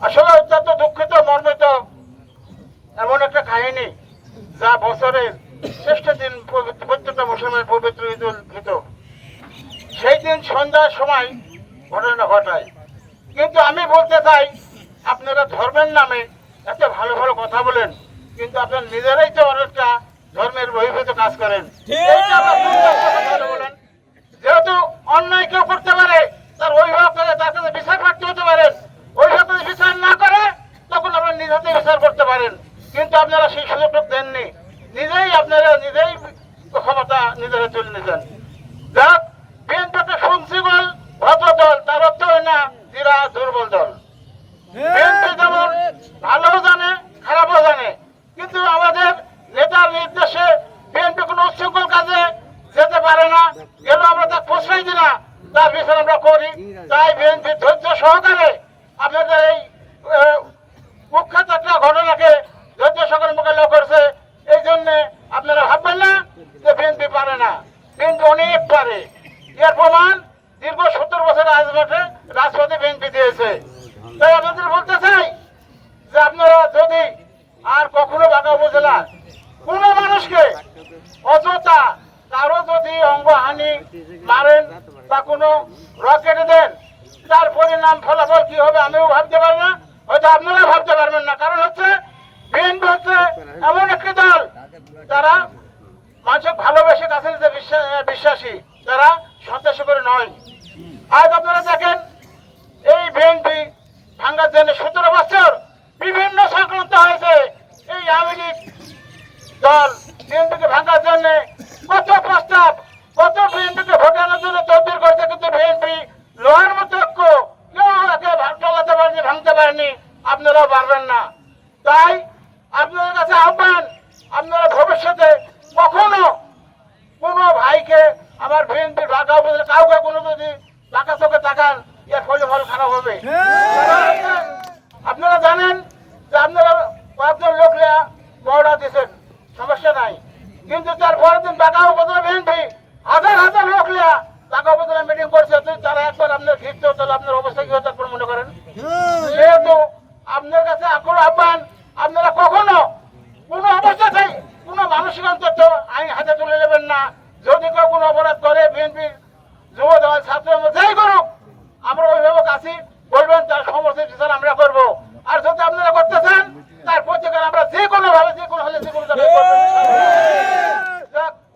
আসলে অত্যন্ত দুঃখিত মর্মিত এমন একটা কাহিনী যা বছরের শ্রেষ্ঠ দিন পবিত্র- প্রত্যেকটা মুসলমানের পবিত্র ঈদ উল ফিতর। সেই দিন সন্ধ্যার সময় ঘটনা ঘটায়। কিন্তু আমি বলতে চাই আপনারা ধর্মের নামে এত ভালো ভালো কথা বলেন কিন্তু আপনার নিজেরাই তো অনেকটা ধর্মের বহির্ভূত কাজ করেন? যেহেতু অন্যায় কেউ করতে পারে তার অভিভাবক তার কাছে বিচার প্রার্থী হতে পারেন অভিভাবক যদি বিচার না করে তখন আপনারা নিজ হাতে বিচার করতে পারেন। কিন্তু আপনারা সেই সুযোগটা দেননি। নিজেই আপনারা নিজেই ক্ষমতা নিজেরা তুলে নিতেন যাক বিএনপি একটা সুশৃঙ্খল ভদ্র দল, তার অর্থ হয় না এরা দুর্বল দল। বিএনপি যেমন ভালো জানে, খারাপও জানে, কিন্তু আমাদের নেতার নির্দেশে বিএনপি কোনো উচ্ছৃঙ্খল কাজে যেতে পারে না। গেল আমরা তার প্রশ্রয় তার বিচার আমরা করি। তাই বিএনপি ধৈর্য সহকারে আপনাদের এই কুখ্যাত একটা ঘটনাকে ধৈর্য সহকারে মোকাবিলা করছে এই জন্য আপনারা ভাববেন না যে বিএনপি পারে না বিএনপি অনেক পারে এর প্রমাণ দীর্ঘ সত্তর বছর রাজপথে রাজপথে বিএনপি দিয়েছে। তাই আপনাদের বলতে চাই যে আপনারা যদি আর কখনো বাঁকা উপজেলা কোন মানুষকে অযথা কারও যদি অঙ্গহানি মারেন বা কোনো রকেটে দেন, তার পরিণাম ফলাফল কি হবে আমিও ভাবতে পারি না। হয়তো আপনারা ভাবতে পারবেন না। কারণ হচ্ছে বিএনপি হচ্ছে এমন একটি দল তারা মানুষের ভালোবেসে কাছে বিশ্বাসী। তারা সন্ত্রাসী করে নয়। আজ আপনারা দেখেন, এই বিএনপি ভাঙ্গার জন্য সতেরো বছর বিভিন্ন সংক্রান্ত হয়েছে। এই আওয়ামী লীগ দল বিএনপিকে ভাঙার জন্য কত প্রস্তাব, কত বিএনপিকে ভোটানোর জন্য তদবির করছে, কিন্তু বিএনপি লোহার মতো ঐক্য কেউ একে ভাগ পারেনি, ভাঙতে পারেনি। আপনারাও পারবেন না। তাই আপনাদের কাছে আহ্বান আপনারা ভবিষ্যতে কখনো কোনো ভাইকে আমার বিএনপির বাঁকা উপজেলা কাউকে কোনো যদি বাঁকা চোখে তাকান, এর ফলে ফল খারাপ হবে। আপনারা জানেন যে আপনারা কয়েকজন লোকরা বড়া দিচ্ছেন সমস্যা নাই। কিন্তু তার পরের দিন বাঁকা উপজেলা বিএনপি হাজার হাজার লোকরা বাঁকা উপজেলা মিটিং করছে। তারা একবার আপনার ঘিরতে তাহলে আপনার অবস্থা কি হতে আপনার মনে করেন? সেহেতু আপনার কাছে আকুল আহ্বান, আপনারা কখনো কোনো অবস্থাতেই কোনো মানসিক অন্তত আইন হাতে যদি কেউ কোনো অপরাধ করে, বিএনপি যুব দল ছাত্র যাই করুক, আমরা অভিভাবক আছি, বলবেন তার বিচার আমরা